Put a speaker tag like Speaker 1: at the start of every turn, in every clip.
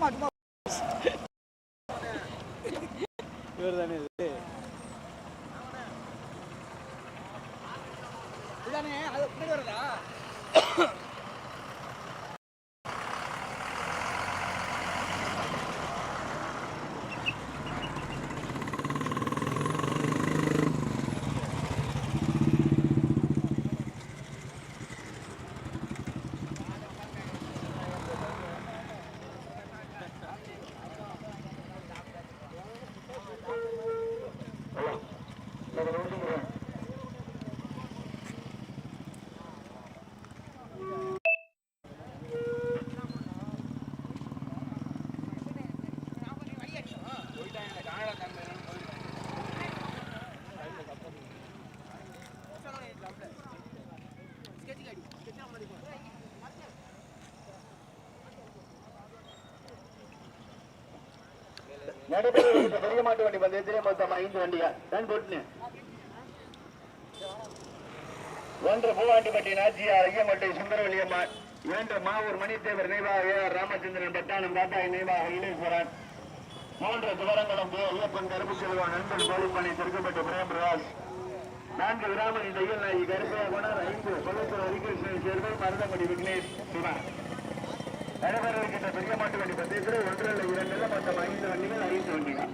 Speaker 1: சும்மா சும்மா
Speaker 2: இவர் தானே இது
Speaker 1: இதானே அது வருதா
Speaker 3: நடைபெறுகின்ற பெரிய மாட்டு வண்டி பந்தயத்திலே மொத்தம் ஐந்து வண்டிகள். ரன் போட்டுனு. ஒன்று பூவாண்டிப்பட்டி நாச்சியார் ஐயமட்டை சுந்தரவல்லியம்மாள் இரண்டு மாவூர் மணித்தேவர் நினைவாக ஏ ஆர் ராமச்சந்திரன் பட்டாளம் காட்டாய் நினைவாக இளேஸ்வரன் மூன்று துவரங்குளம் ஐயப்பன் கருப்பு செல்வன் நண்பன் கோழிப்பணி திருக்கப்பட்ட பிரேம்ராஜ். நான்கு விராமணி தையல் நாயகி கருப்பையா குணர் ஐந்து கொல்லத்தூர் ஹரிகிருஷ்ணன் சேர்வை மருதமடி விக்னேஷ் சிவன் நடைபெற இருக்கின்ற பெரிய மாட்டு வண்டி பந்தயத்தில் ஒன்று அல்ல இரண்டு அல்ல மொத்தம் ஐந்து வண்டிகள் ஐந்து வண்டிகள்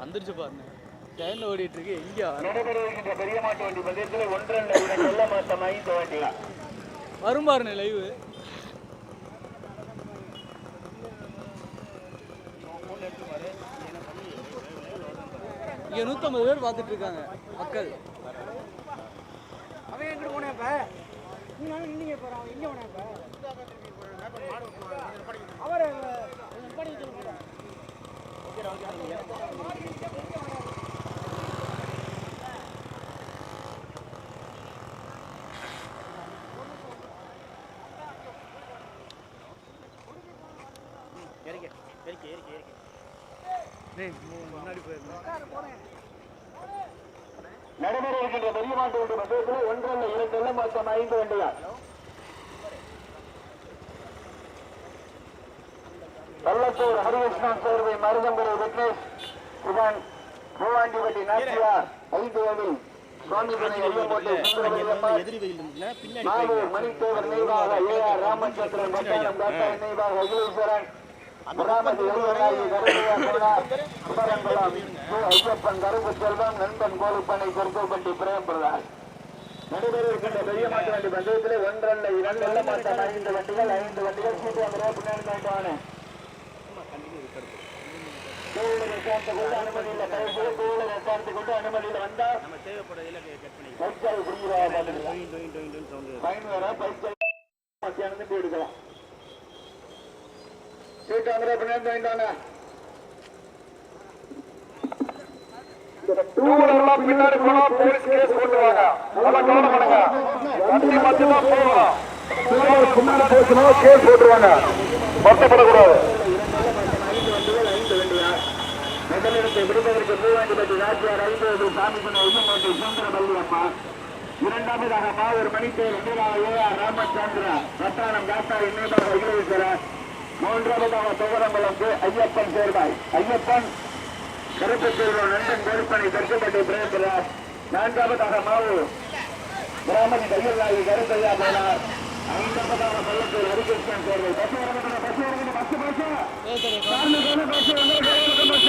Speaker 2: வந்துருச்சு பாருங்க. ட்ரெயினில் ஓடிட்டு இருக்கு எங்கேயா
Speaker 3: நடைபெற இருக்கின்ற பெரிய மாட்டு வண்டி பந்தயத்தில் ஒன்று அல்ல இரண்டு அல்ல மொத்தம் ஐந்து வண்டிகள்.
Speaker 2: வரும் பாருங்க லைவ். இங்கே நூத்தம்பது பேர் பார்த்துட்டு இருக்காங்க மக்கள்
Speaker 1: அவன் எங்கிட்டு போனேன் இப்ப நீங்க இங்கே நின்னீங்க இப்ப அவன் எங்க போனேன் இப்ப அவர் படி
Speaker 3: நடைபெற இருக்கின்ற பெரிய மாட்டு வண்டி ஒன்று அல்ல இரண்டு அல்ல மொத்தம் ஐந்து வண்டிகள். பள்ளத்தூர் ஹரிகிருஷ்ணன் சேர்வை மருதம்புரை விக்னேஷ் சிவன் பூவாண்டிப்பட்டி நாச்சியார் ஐந்து வழி சுவாமிபுரை ஐயம்போட்டை சுந்தரவல்லியம்மாள் நாகூர் மணித்தேவர் நினைவாக ஏ ஆர் ராமச்சந்திரன் நினைவாக அகிலேஸ்வரன் ஐயப்பன் கருப்பு செல்வம் நண்பன் கோலுப்பனை கொருக்கப்பட்டி பிரேம்பிரதாஸ் நடைபெற இருக்கின்ற பெரிய மாட்டு வண்டி பந்தயத்திலே ஒன்றல்ல இரண்டு மொத்தம் ஐந்து வண்டிகள் ஐந்து வண்டிகள் சீட்டு கோவிலை சேர்த்து கொண்டு அனுமதி இல்லை கடைசி கோவிலை சேர்த்து கொண்டு அனுமதியில் வந்தா பைக்காய் புரியுதா பைக்காய் மத்தியானம் போய் எடுக்கலாம். பின்னாடி போயிட்டானே டூவீலர்லாம் பின்னாடி போனா போலீஸ் கேஸ் போட்டுருவாங்க நல்லா கவனம் பண்ணுங்க வண்டி மட்டும்தான் போகலாம் பின்னாடி போச்சுன்னா கேஸ் போட்டுருவாங்க வருத்தப்படக்கூடாது முதலிடத்தை விடுவதற்கு பூவாண்டிப்பட்டி ராஜ்யார் ஐம்பது சாமி பண்ண உயர்மோட்டை சுந்தரமல்லி அம்மா இரண்டாவதாக மாவூர் மணித்தேர் ராமச்சந்திரா ரத்தானம் இன்னேபாக அகிலேஸ்வரர் மூன்றாவதாக துவரங்குளம் ஐயப்பன் சேர்வாய். ஐயப்பன் கருப்பு செல்வம் நண்பன் கருப்பனை கருக்கப்பட்டு பிரேசரார் நான்காவதாக மாவு. கிராமதி தையல்நாயகி கருத்தையா போனார். ஐந்தாவதாக பள்ளத்தில் ஹரிகிருஷ்ணன் சேர்வை பசு வரணும் பசு. வரணும் பசு பஸ் சார்ந்ததான பஸ் வந்து பஸ்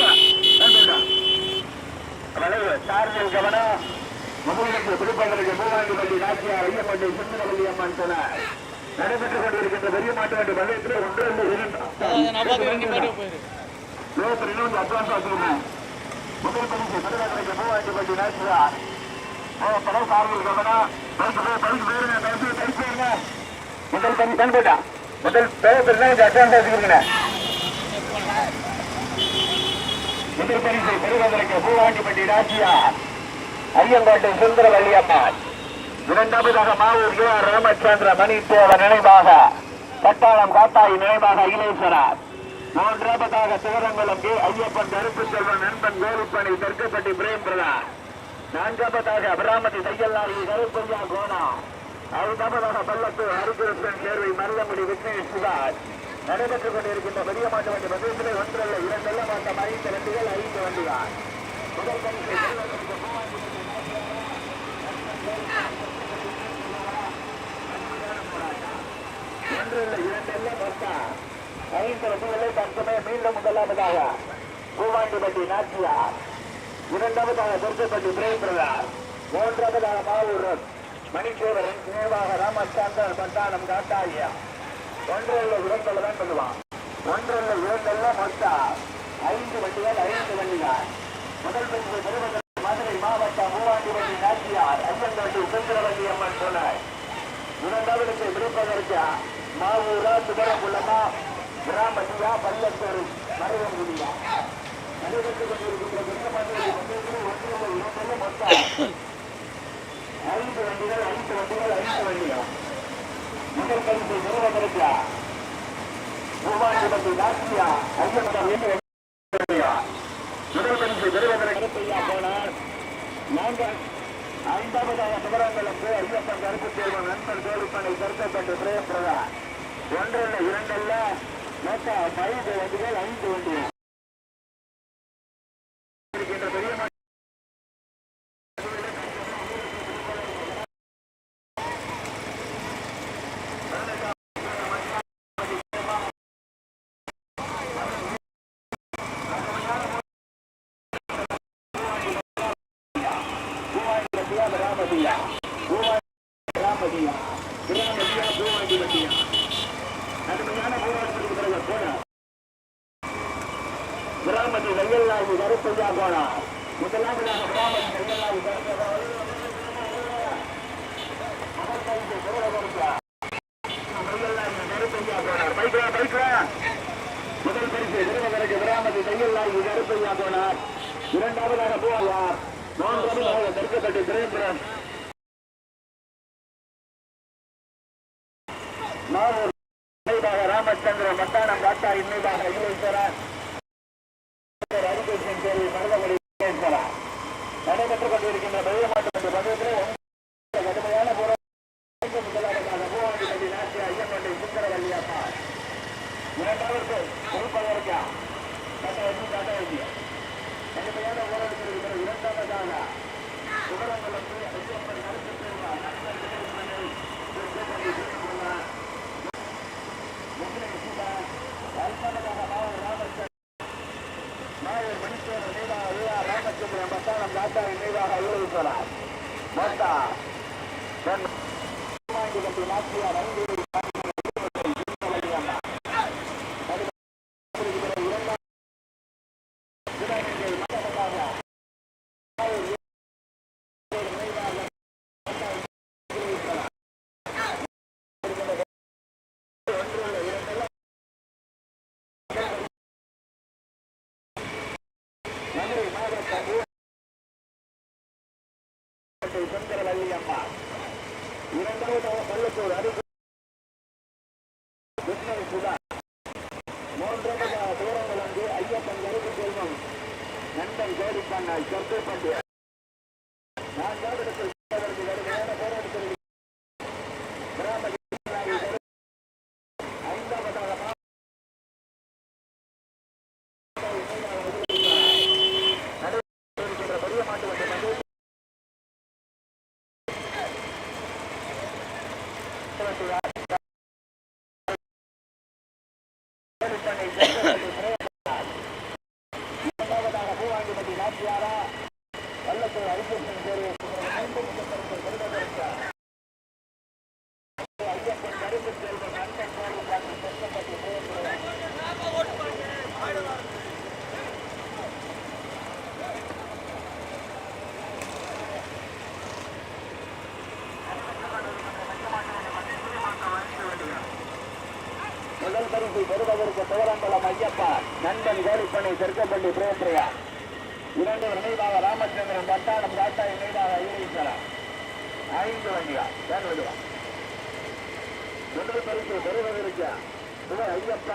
Speaker 3: வளைவு சார்ந்தல் கவனம். முதலிடத்தில் பிடிப்பதற்கு மூவாண்டிப்பள்ளி நாச்சியார் ஐயப்பள்ளி சுந்தரவல்லி அம்மன் சொன்னார். நடைபெற்றுக் கொண்டிருக்கின்ற பெரிய மாட்டு வண்டி பந்தயத்தில் ஒன்று ரெண்டு இரண்டு. அட்வான்ஸ் வச்சுருக்கேன் முதல் பரிசு திருநகருக்கு மூவாண்டிப்பள்ளி நாச்சியார் படம் சார்பில் முதல் பரிசு கண் போட்டா? முதல் பேர் திருநகருக்கு அட்வான்ஸ் வச்சுருக்கேன் முதல் பரிசு பெறுவதற்கு பூவாண்டிப்பட்டி நாச்சியார் ஐயங்கோட்டை சுந்தரவல்லி அம்மாள் இரண்டாவதாக மாவூர் ஏஆர் ஆர் ராமச்சந்திர மணி தேவர் நினைவாக பட்டாளம் காத்தாயி நினைவாக அகிலேஸ்வரர் மூன்றாவதாக சிவரங்குளம் கே ஐயப்பன் கருப்பு செல்வன் நண்பன் கோவிப்பணி தெற்குப்பட்டி பிரேம் பிரதான் நான்காவதாக அபராமதி தையல்லாரி கருப்பையா கோனா. ஐந்தாவதாக பல்லத்தூர் ஹரிகிருஷ்ணன் சேர்வை மருதமுடி விக்னேஷ் சிவாஜ் நடைபெற்றுக் கொண்டிருக்கின்ற பெரிய மாட்டு வண்டி பகுதியிலே ஒன்றல்ல இரண்டல்ல மாட்டம் ஐந்து வண்டிகள் ஐந்து வண்டிகள். முதல் பரிசை பெறுவதற்கு மூவாயிரத்தி ஒன்று இல்லை இரண்டு இல்லை மொத்தம் ஐந்து வண்டிகளை தற்சமய மீண்டும் முதலாவதாக பூவாண்டிப்பட்டி நாச்சியார். இரண்டாவதாக துர்க்கப்பட்டி பிரேம் பிரதார் மூன்றாவதாக மாவூர் ரோட். மணிச்சேவரன் நினைவாக ராமசாந்தர் பட்டாணம் காட்டாயா ஒன்றில் இரண்டல்ல தான் சொல்லுவான். ஒன்றில் இரண்டல்ல மொத்தம் ஐந்து வண்டிகள் ஐந்து வண்டிகள். முதல் பரிசு பெறுவதற்கு மதுரை மாவட்டம் மூவாண்டிப்பட்டி நாச்சியார். ஐயன்பட்டி சுந்தரவல்லி அம்மன் சொன்னார். இரண்டாவதுக்கு விடுப்பதற்கு மாவூரா சுடரங்குள்ளமா கிராமத்தியா பல்லத்தூர் மருதங்குடியா. நடைபெற்றுக் கொண்டிருக்கின்ற ஒன்றில் இரண்டு மொத்தம் ஐந்து வண்டிகள் ஐந்து வண்டிகள் ஐந்து வண்டிகள். முதல் பரிசு பெறுவதற்கு மூவாயிரத்தி நாட்டியா ஐயப்படம் முதல் பரிசு பெறுவதற்கு ஐயா போனார். ஐந்தாவதாக சிவரங்கலம் ஐயப்பன் கருப்பு தேர்வன் நண்பன் தோழிப்பனை கருத்தப்பட்டு பிரேயப்பிரதா ஒன்றல்ல இரண்டல்ல மொத்தம் ஐந்து வண்டிகள் ஐந்து வண்டிகள் இருக்கின்ற பெரிய மா- பூவாண்டிப்பட்டியா கிராமதியா பூவாண்டி கிராமதியா கிராமதியா பூவாண்டி பட்டியா கடுமையான போராட்டத்துக்கு பிறகு போனா கிராமத்தில் கையல்லாவி கருப்பையா போனா முதலாவதாக கிராமத்தில் கையல்லாவி கருப்பையா முதல் பரிசு விருதுநகருக்கு கிராமத்தில் தையல்லாகி கருப்பையா போனார் இரண்டாவதாக போவார் மூன்றாவதாக தெற்குப்பட்டு திரேந்திரன் நாகூர் இணைவாக ராமச்சந்திரன் மத்தானம் காட்டா இணைவாக ஈஸ்வரன் ஹரிகிருஷ்ணன் தேர்வு மருதமொழி ஈஸ்வரன் நடைபெற்றுக் கொண்டிருக்கின்ற பெரிய மாட்டு பகுதியிலே கடுமையான போராட்டம் முதலாவதாக பூவாண்டிப்பட்டி நாட்டிய ஐயன்பட்டி சுந்தரவல்லி அம்மா இரண்டாவது பொறுப்பதற்கா கட்ட வச்சு கட்ட வைக்க கடுமையான போராட்டத்திற்கு பிறகு இரண்டாவதாக சுகரங்களுக்கு ஐந்து அம்மா மதுரை மாவட்டம் சுந்தரவல்லி அம்மா இரண்டாவது பள்ளத்தூர் அருகே கிருஷ்ணன் சுதா. மூன்றாவது தூரங்களந்து ஐயப்பன் கருப்பு செல்வம். நண்பன் கோடிப்பாண்டாய் சொற்கப்பட்டு நான்காவது இடத்தில் natural.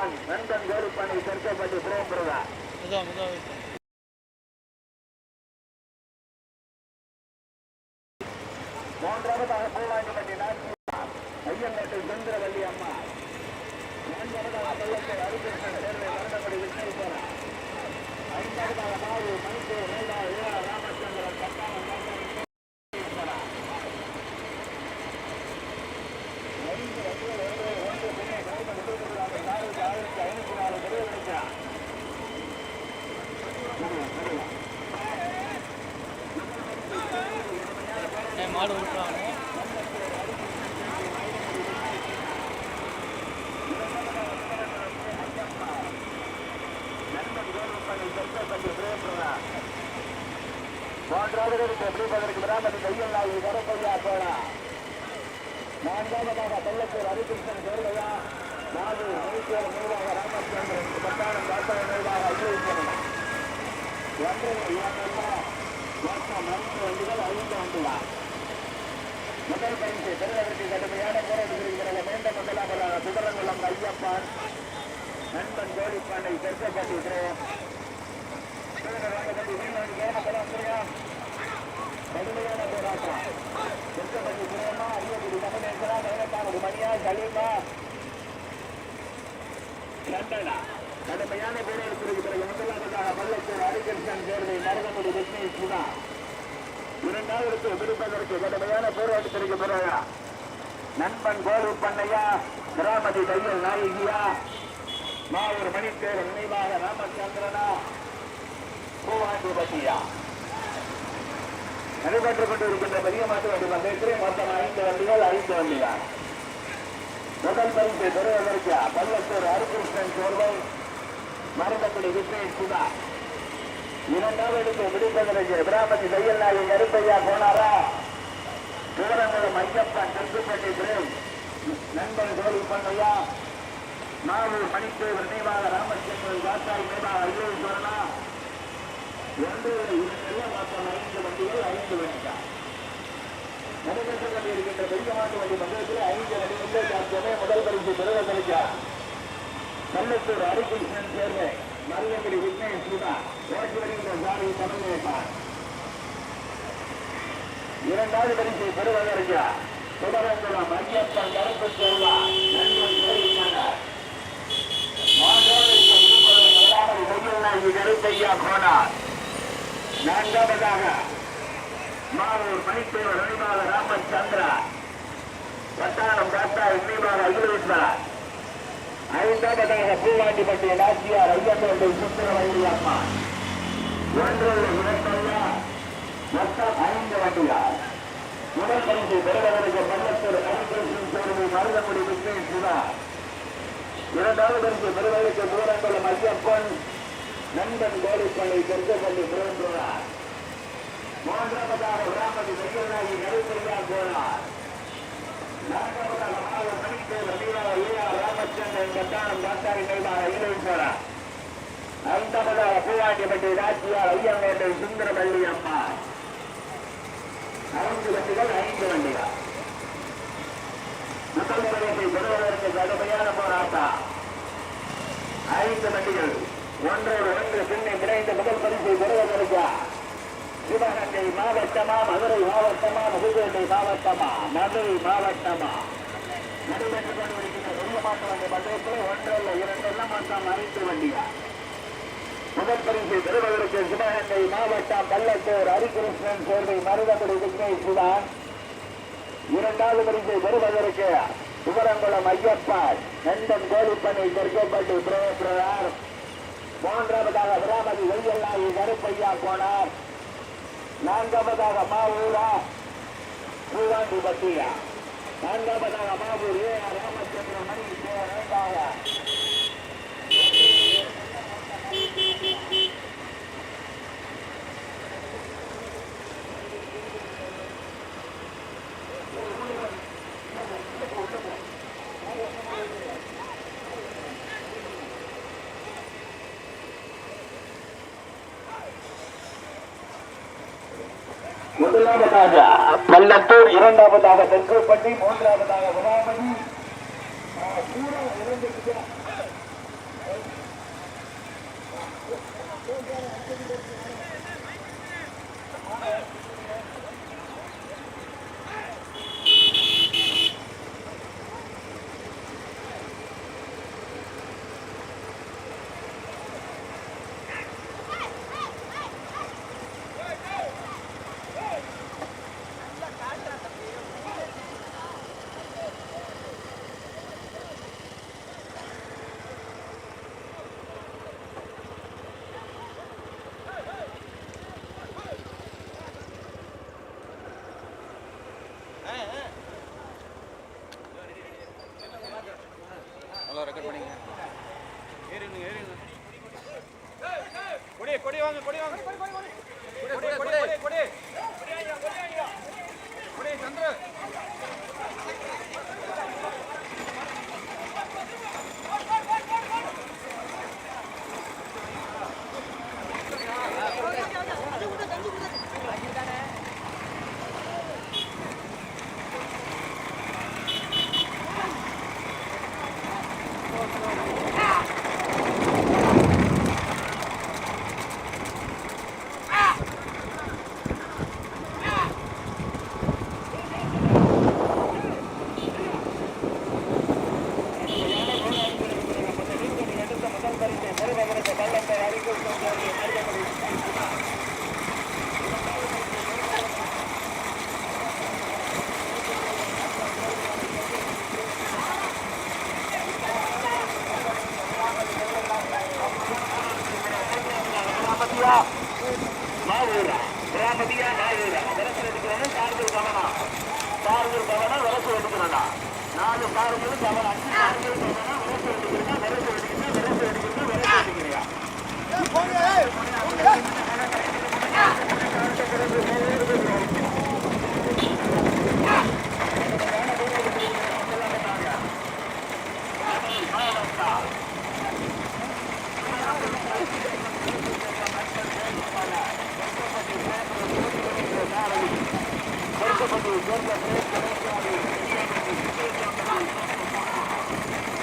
Speaker 3: இவர் ஐயப்பன் நண்பன் கோரிப்பனை தெற்கப்பட்டு பிரேம்புரதா
Speaker 2: மெதுவா மெதுவா wait பண்ணு.
Speaker 3: மூன்றாவதாக பூவாண்டிப்பட்டி நாச்சியா ஐயம்பேட்டை சுந்தரவல்லி அம்மா நான்காவதாக பள்ளத்தை அருகிருஷ்ணன் சேர்வை மருந்தபடி விஷ்ணுபுரம் ஐந்தாவதாக மாவு மணிப்பூர் மேலா ஏ ராமச்சந்திரன் பத்தாம்
Speaker 2: ஏய், மாடு விட்டுறாங்க
Speaker 3: மூன்றாவது பிரதற்கு விராமதி கையில் நாயகி கரப்பையா போனா நான்காவதாக பள்ளத்தூர் ஹரிகிருஷ்ணன் சேர்வையா நாடு மணிப்பூர் நிர்வாக ராமச்சந்திரன் பத்தானம் தாத்தா நிர்வாக ஐயோகி ஒன்றை இவங்கெல்லாம் மொத்தம் மருத்துவ வண்டிகள் ஐந்து வண்டிகள் முதல் பரிசு பெறுவதற்கு கடுமையான போராட்டம் இருக்கிறது மீண்ட முதலாவதாக சுதரங்குளம் ஐயப்பான் நண்பன் கோழிப்பாண்டை தெற்கப்பட்டி கடுமையான போராட்டம் தெற்கப்பட்டி சுரேமா ஐயப்படி கமலேஸ்வரா நேரத்தானது மணியா சலீமா லண்டனா கடுமையான போராட்டத்திற்கு பிறகு முதலாவதாக பள்ளத்தூர் அரிகிருஷ்ணன் சேர்வை மரணமுடி விக்னேஷ் சுதா இரண்டாவதுக்கு விடுப்பதற்கு கடுமையான போராட்டத்திற்கு பிறகு நண்பன் கோலு பண்ணையா? திராமதி தையல் நாயகியா? மாவூர் மணித்தேர் நினைவாக ராமச்சந்திரனா? பூவாண்டிபதியா நடைபெற்றுக் கொண்டிருக்கின்ற பெரிய மாற்று வண்டி பந்தயத்திலே மொத்தம் ஐந்து வண்டிகள் ஐந்து வண்டிகள். முதல் பரிசை பெறுவதற்கு பல்லத்தூர் ஹரிகிருஷ்ணன் சோர்வை மருந்தக்குடி விக்னேஷ் சுதா இரண்டாவது விடுப்பதற்கு பிராமதி தையல் நாயகி கருப்பையா போனாரா சிவரங்குளம் ஐயப்பன் தெற்குப்பட்டி பிரேம் நண்பன் கோலி பண்ணையா நாவூர் மணித்தேவ் நினைவாக ராமச்சந்திரன் காத்தாய் நினைவாக ஐயோஸ்வரனா ஒன்று இரண்டு மொத்தம் ஐந்து வண்டிகள் ஐந்து வண்டிகள் நடைபெற்றுக் கொண்டிருக்கின்ற பெரிய மாட்டு வண்டி மண்டலத்தில் ஐந்து வண்டிகளில் முதல் பரிசு பெறுவதற்கு பள்ளத்தூர் ஹரிகிருஷ்ணன் சேர்வை மருதங்குடி விக்னேஷ் சுதா ஓட்டி வருகின்ற சாரி தமிழ்நாட்டார் இரண்டாவது பரிசை பெறுவதற்கு தொடரங்குளம் ஐயப்பன் கருப்பு செல்வா நண்பன் கோரிப்பாளர் கருப்பையா போனார் நான்காவதாக மாவூர் மணித்தேவர் ராமச்சந்திரா. வட்டாரம் டாக்டா நினைவாக அகிலேஸ்வரர் ஐந்தாவதாக பூவாண்டிப்பட்டி நாச்சியார் ஐயப்பேட்டை சுந்தரவள்ளி அம்மா ஒன்றல்ல இரண்டல்ல மொத்தம் ஐந்து வண்டியார். முதல் பரிசு பெறுவதற்கு பள்ளத்தூர் ஹரிகிருஷ்ணன் சேர்வு மருதமுடி விக்னேஷ் சுதா இரண்டாவது பரிசு பெறுவதற்கு தூரங்குளம் ஐயப்பன் நண்பன் கோடிப்பள்ளி தெற்கப்பள்ளி புரண்டுள்ளார் மூன்றாவதாக போனார் நான்காவதாக ராமச்சந்திரன் பூவாண்டிப்பட்டி ராஜ்யார் ஐயங்கோட்டை சுந்தரமல்லி அம்மா ஐந்து வண்டிகள் ஐந்து வண்டிகள் முதல் பரிசை பெறுவதற்கு கடுமையான போராட்டம் ஐந்து வண்டிகள் ஒன்றோடு ஒன்று பின்னே விரைந்த முதல் பரிசை பெறுவதற்கு சிவகங்கை மாவட்டமா மதுரை மாவட்டமா புதுக்கோட்டை மாவட்டமா மதுரை மாவட்டமா. நடைபெற்றுக் கொண்டிருக்கிறது பெரிய பந்தயத்தில் ஒன்றல்ல இரண்டல்ல மொத்தம் ஐந்து வண்டியா முதல் பரிசை பெறுவதற்கு சிவகங்கை மாவட்டம் பள்ளத்தூர் ஹரிகிருஷ்ணன் சேர்வை மருதப்படி விக்னேஷ் சுதான் இரண்டாவது பரிசை பெறுவதற்கு சுவரங்குளம் ஐயப்பாள் நண்பன் கோழிப்பண்ணை தெற்கப்பட்டு பிரேமர் மூன்றாவதாக விராமதி வெய்யல்லாவி கருப்பையா போனார் நான்காவதாக மாவூரா பூவாண்டி பட்டியா நான்காவதாக மாவூர் ஏ ஆர் ராமச்சந்திரன் மணி இரண்டாக முதலாவதாக பள்ளத்தூர் இரண்டாவதாக தெற்குப்பட்டி மூன்றாவதாக உமாமணி இரண்டு Thank you.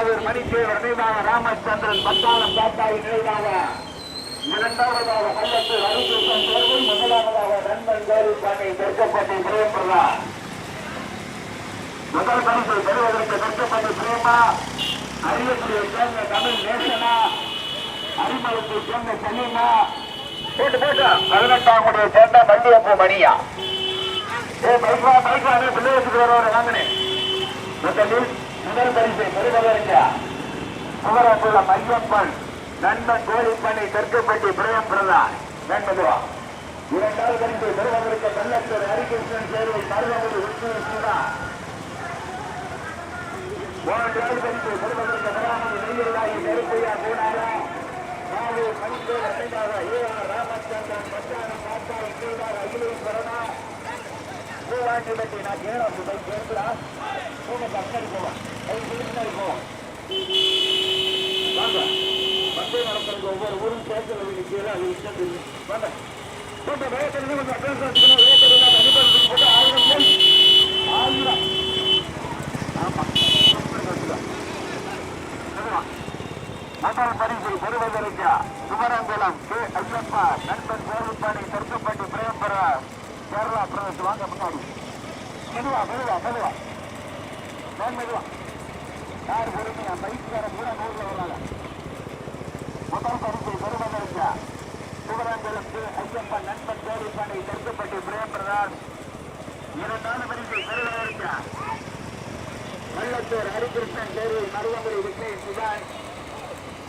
Speaker 3: மாவீர் மணித்தேவர் நினைவாக ராமச்சந்திரன் பத்தாளம் தாத்தாய் நினைவாக இரண்டாவதாக பள்ளத்து ரவிகிருஷ்ணன் தேர்வு முதலாவதாக நண்பன் கோரி பாண்டை தெற்கப்பட்டி பிரேமபிரதா முதல் பரிசு பெறுவதற்கு தெற்கப்பட்டி பிரேமா. அரியக்குடியை சேர்ந்த தமிழ் நேசனா. அரிமளத்தை சேர்ந்த சலீமா போட்டு போட்டு. பதினெட்டாம் குடியை சேர்ந்த மல்லியப்பூ மணியா. ஏ பைக்கா பைக்கா பிள்ளைகளுக்கு வருவாரு வாங்கினேன் முதலில் முதல் பரிசை பெறுவதற்கு குமரகுளம் மையப்பன் நண்பன் கோழிப்பண்ணை தெற்குப்பட்டி பிரயம் பிரதான். நண்பதுவா இரண்டாவது பரிசை பெறுவதற்கு கள்ளத்தூர் ஹரிகிருஷ்ணன் சேவை மருதமுடி விஷ்ணு சிவா மூன்றாவது பரிசை பெறுவதற்கு பராமரி நெய்யலாகி நெருப்பையா கூடாரா? ராவு மணிப்பேர் அடைந்தாக ஏ ராமச்சந்திரன் மச்சானம் காத்தாய் கீழார் அகிலேஸ்வரனா? பூவாண்டி பற்றி நான் ஏழாம் சுபை சேர்க்கிறா போங்க அக்கடி போவோம் அது பின்னாடி போவோம் வாங்க பந்தய நடத்துறது ஒவ்வொரு ஊரும் சேர்க்கிறது நிற்கிறது அது இஷ்டம் வாங்க போட்ட வேகத்தில் கொஞ்சம் அட்வான்ஸ் வச்சுக்கணும் வேகத்தில் அனுபவத்துக்கு போட்டு ஆயிரம் பேர் ஆயிரம் ஆமா முதல் பரிசை பெறுவதற்கு குமரங்குளம் கே ஐயப்பா நண்பன் கோவில்பாடி தெற்குப்பட்டி பிரேம்பரா கேரளா பிரதேசம் வாங்க முன்னாடி மெதுவா மெதுவா மெதுவா நான் மெதுவா யார் பொறுமையா பைக்குக்கார கூட நூறுல வராங்க முதல் பரிசு பெறுவதற்கு குமரங்குளம் கே ஐயப்பா நண்பன் கோவில்பாடி தெற்குப்பட்டி பிரேம்பரதாஸ் இரண்டாவது பரிசை பெறுவதற்கு வல்லத்தூர் ஹரிகிருஷ்ணன் தேர்வை மருதமுறை விக்னேஷ் சுதான்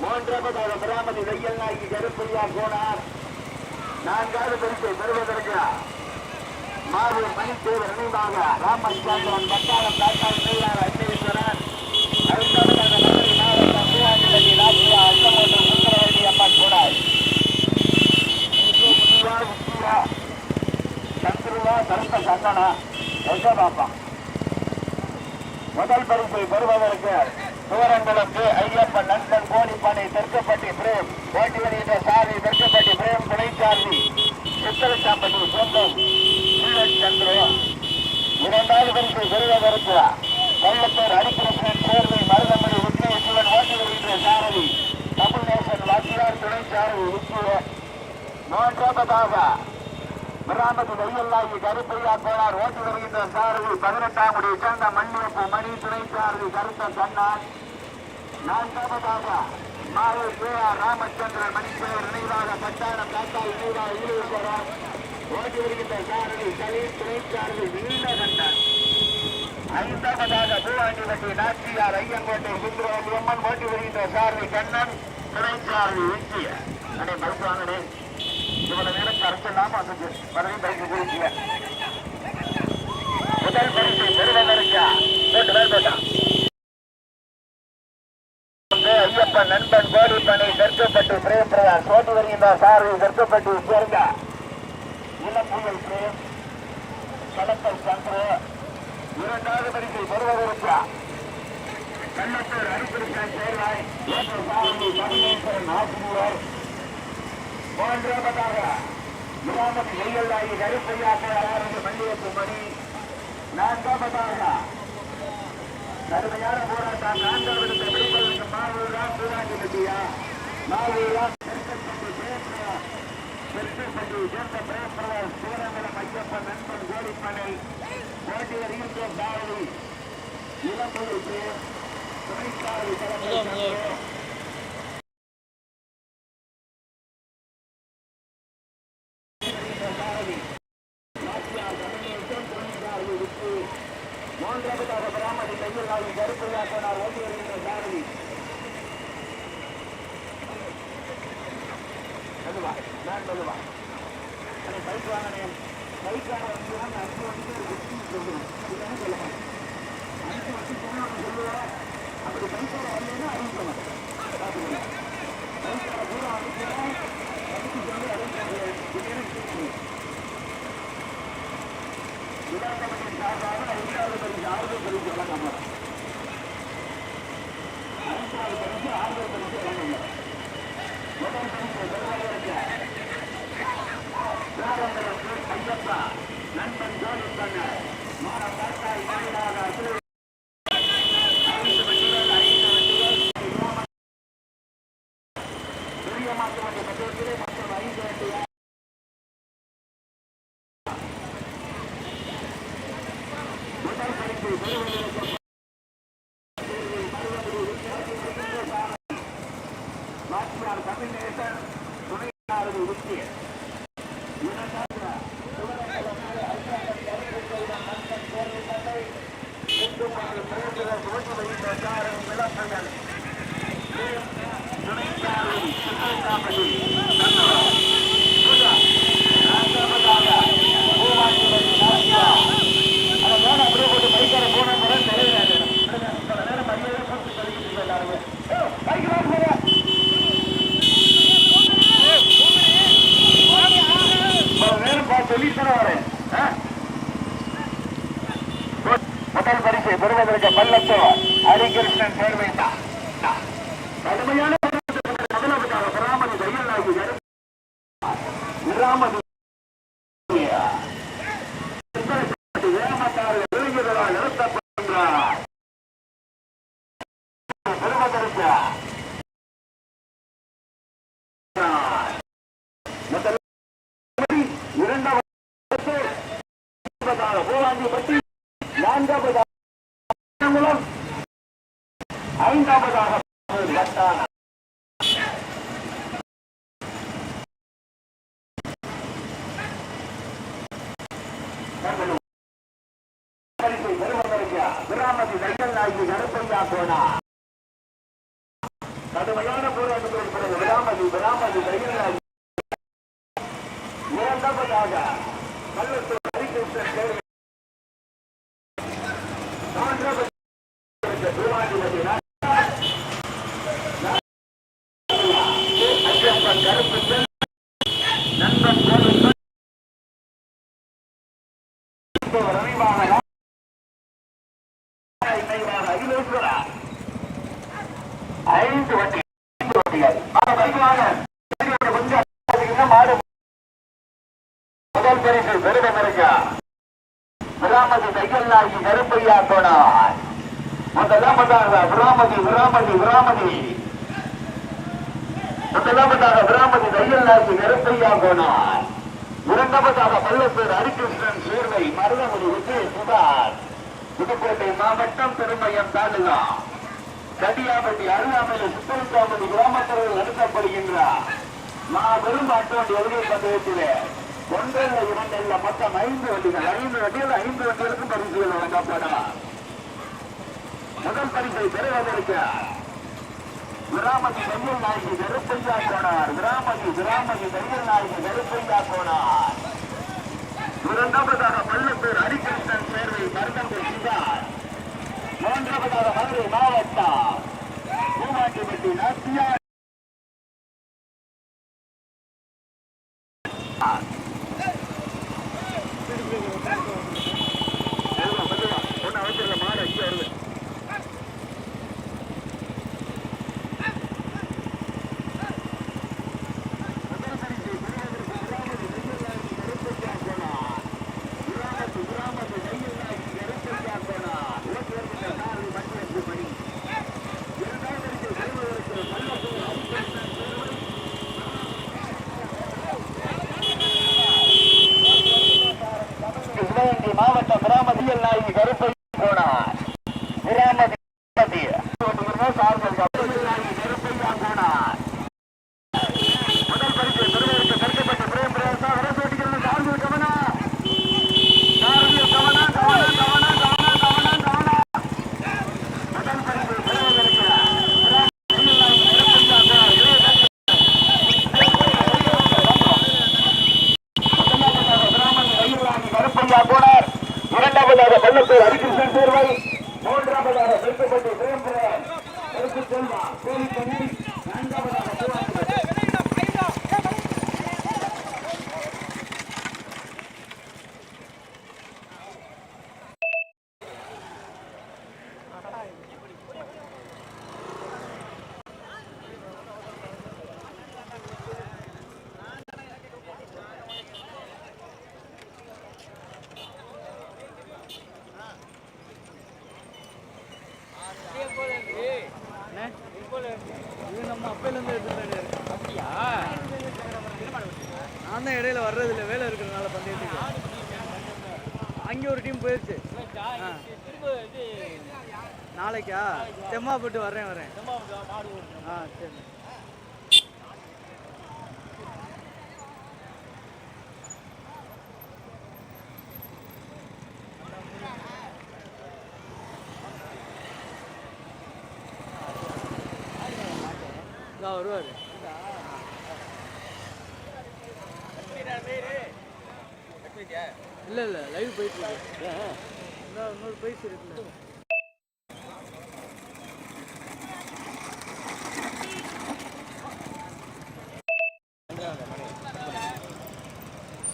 Speaker 3: மூன்றாவதாக பிராமதி வெய்யல் நாய்க்கு கருப்பையா கோனார் நான்காவது பரிசை பெறுவதற்கு மாவு மணித்தேவர் நினைவாக ராமச்சந்திரன் பட்டாளம் தாத்தாள் நெய்யார் அன்னேஸ்வரன் ஐந்தாவதாக மதுரை மாவட்டம் பூவாண்டிப்பட்டி ராஜ்யா அன்னமோட்டம் சுந்தரவள்ளி அம்மன் கோடாய். முத்துவா முத்துவா சந்துருவா கருத்த சந்தனா எங்க பாப்பா முதல் பரிசை பெறுவதற்கு சிவரங்குளம் ஐயப்பன் நண்பன் கோடிப்பானை தெற்குப்பட்டி பிரேம் ஓட்டி வருகின்ற சாரி தெற்குப்பட்டி பிரேம் துணைச்சாரி சித்தரச்சாம்பட்டி சொந்தம் சந்திர இரண்டாவது பரிசு பெறுவதற்கு கொல்லத்தூர் ஹரிகிருஷ்ணன் சேர்வை மருதமணி விக்னேஸ்வரன் ஓட்டி வருகின்ற சாரதி. தமிழ் தமிழ்நேசன் வாத்தியார் சாரதி விக்கிய மூன்றாவதாக கிராமத்து வெய்யல்லாகி கருப்பையா கோளார் ஓட்டி வருகின்ற சாரதி பதினெட்டாம் உடைய சேர்ந்த மண்ணியப்பு மணி துணை சாரதி கருத்த கண்ணான் நான்காவதாக மாலை கே ஆர் ராமச்சந்திரன் மணிக்கு நினைவாக பட்டாளம் காத்தா நினைவாக ஈழேஸ்வரன் ஓட்டி வருகின்ற சாரதி சலீம் துணை சாரதி நீலகண்டன் ஐந்தாவதாக பூவாண்டிவட்டி நாச்சியார் ஐயங்கோட்டை அம்மன் ஓட்டி வருகின்ற கண்ணன் அடே இவ்வளவு நேரம் வந்துச்சு பைக்கு முதல் போட்டு வேறு ஐயப்பன் நண்பன் கோடிப்பனை தெற்குப்பட்டு பிரேம் பிரகாஷ் ஓட்டி வருகின்ற சாரதி தெற்குப்பட்டு சேர்ந்தார். உங்களுக்கு படத்தை தந்து இரண்டாவது பரிசை பெறுவதற்கு கண்ணத்தூர் அனுப்பிருக்கும் செயலாய் சமீஸ்வரன் ஆசிரியர். மூன்றாவதாக முகாமதி எய்யல்லாயி கருப்பையாக ஆரம்பி மல்லியப்பு மணி. நான்காவதாக கடுமையான போராட்டம். நான்காவது மாவீரா சூராஜி மத்தியா மாவீரா பெருக்கம்பட்டி சேர்ந்த பிரேசவர் சூரங்குளம் ஐயப்பன் நண்பன் கோடிப்பனை போட்டி ஈர்க்கோ சாரதி இளம்புழுக்கு துணைக்காரதி தலைமை சங்கு மூன்றாவதாக பிராமணி கையில் ஆகி கருப்பையா போனார் ஓட்டி வருகின்ற சாரதி மெதுவா நான் மெதுவா அந்த பைக் வாங்கினேன் பைக் வாங்க வந்து அஞ்சு வந்து சொல்லுவேன் இதுன்னு சொல்லுவேன் அஞ்சு வந்து சொன்னு சொல்லுவேன் அப்படி பைக்கார வரலன்னா அறிவிக்கணும் பார்த்துக்கணும் பைக்கார பூரா அனுப்பினா அதுக்கு சொல்லி அறிவிக்கிறேன் இது எனக்கு தெரியும் விடாக்கமட்டின் சார்பாக ஐந்தாவது பரிசு ஆறுதல் பரிசு வழங்கப்படும் ஐந்தாவது பரிசு ஆறுதல் பரிசு வழங்கப்படும் முதல் பரிசு பெறுவதற்கு சிவகங்கரத்து ஐயப்பா நண்பன் ஜோதி பண்ண. மாற காட்டாய் மாநிலாக அசுர ஐந்து வண்டிகள் ஐந்து வண்டிகள் பெரிய மாட்டு வண்டி பட்டியலிலே மற்றும் ஐந்து வண்டிகள் முதல் பரிசு பெறுவதற்கு வாத்தியார் கபிநேசன் துணையாளர் உத்திய இரண்டாவது சிவகங்கை ஐயாயிரத்தி ஐநூறு நண்பன் கோவில் தந்தை இந்து மற்றும் பிரேசிலர் ஓட்டி வைத்த சாரன் விளம்பரங்கள் துணைக்காரர் சிவகாமதி அதை வேணும் அப்படியே போட்டு பைக்கார போன முறை தெரியாது நேரம் மரியாதை கொடுத்து சொல்லிக்கிட்டு எல்லாருமே பைக் வாங்க ஒரு நேரம் பார்த்து சொல்லி தானே வரேன் ஆ? முதல் பரிசை பெறுவதற்கு பல்லத்தோ ஹரிகிருஷ்ணன் தேர்வை கடுமையான முதலாவதாக பிராமணி கையலாகி கிராமதி ஏமாத்தாறு இளைஞர்களால் நிறுத்தப்படுகின்றார் பெறுவதற்கு முதல் இரண்டாவது பூவாண்டிப்பட்டி நான்காவதாக மூலம் ஐந்தாவதாக வட்டான பரிசை பெறுவதற்கு கிராமதி தையல் நாயகி கருப்பையா போனா கடுமையான போராட்டத்திற்கு பிறகு விராமதி விராமதி தையல் நாயகி இரண்டாவதாக கள்ளத்தூர் ஹரிகிருஷ்ணன் தேர்வு மூன்றாவது பூவாண்டிபதி ஐயப்பன் கருப்பு நண்பன் கோவில் ரவிவாக அகிலேஸ்வரா ஐந்து வண்டி ஐந்து வண்டிகள் ஆனா பைக் கொஞ்சம் மாடு முதல் பரிசு பெருமதற்கு விராமதி தையல்லாகி கருப்பையா போனார் முதலாவதாக விராமதி விராமதி விராமதி. விராமதி கருப்பையா இரண்டாவதாக பல்லப்பேர் ஹரிகிருஷ்ணன் சேர்வை மருதமுடி விஜய் சுதார் புதுக்கோட்டை மாவட்டம் பெருமையம் தாலுகா. கடியாபட்டி அருகாமையில் சுத்தரிக்காமதி கிராமத்தில் நடத்தப்படுகின்றார் மாபெரும் அட்டோண்டி எதிரே பந்தயத்திலே ஒன்றல்ல இரண்டல்ல மொத்தம் ஐந்து வண்டிகள் ஐந்து வண்டிகள் ஐந்து வண்டிகளுக்கும் பரிசுகள் வழங்கப்படும் முதல் பரிசை பெறுவதற்கு விராமதி தையல் நாயகி கருப்பையா போனார் விராமதி விராமதி தையல் நாயகி கருப்பையா போனார் இரண்டாவதாக பள்ளத்தூர் ஹரிகிருஷ்ணன் சேர்வை மருதம்பு சிவார் மூன்றாவதாக மதுரை மாவட்டம் பூமாட்டிப்பட்டி நாச்சியா
Speaker 2: இது நம்ம அப்பையிலேருந்து எடுத்துட்டாரு அப்படியா? நான் இடையில வர்றதில்ல வேலை இருக்கிறதுனால பந்தயத்துக்கு அங்கே ஒரு டீம் போயிடுச்சு நாளைக்கா தெம்மாப்பட்டு வரேன் வரேன் ஆ சரி. 거를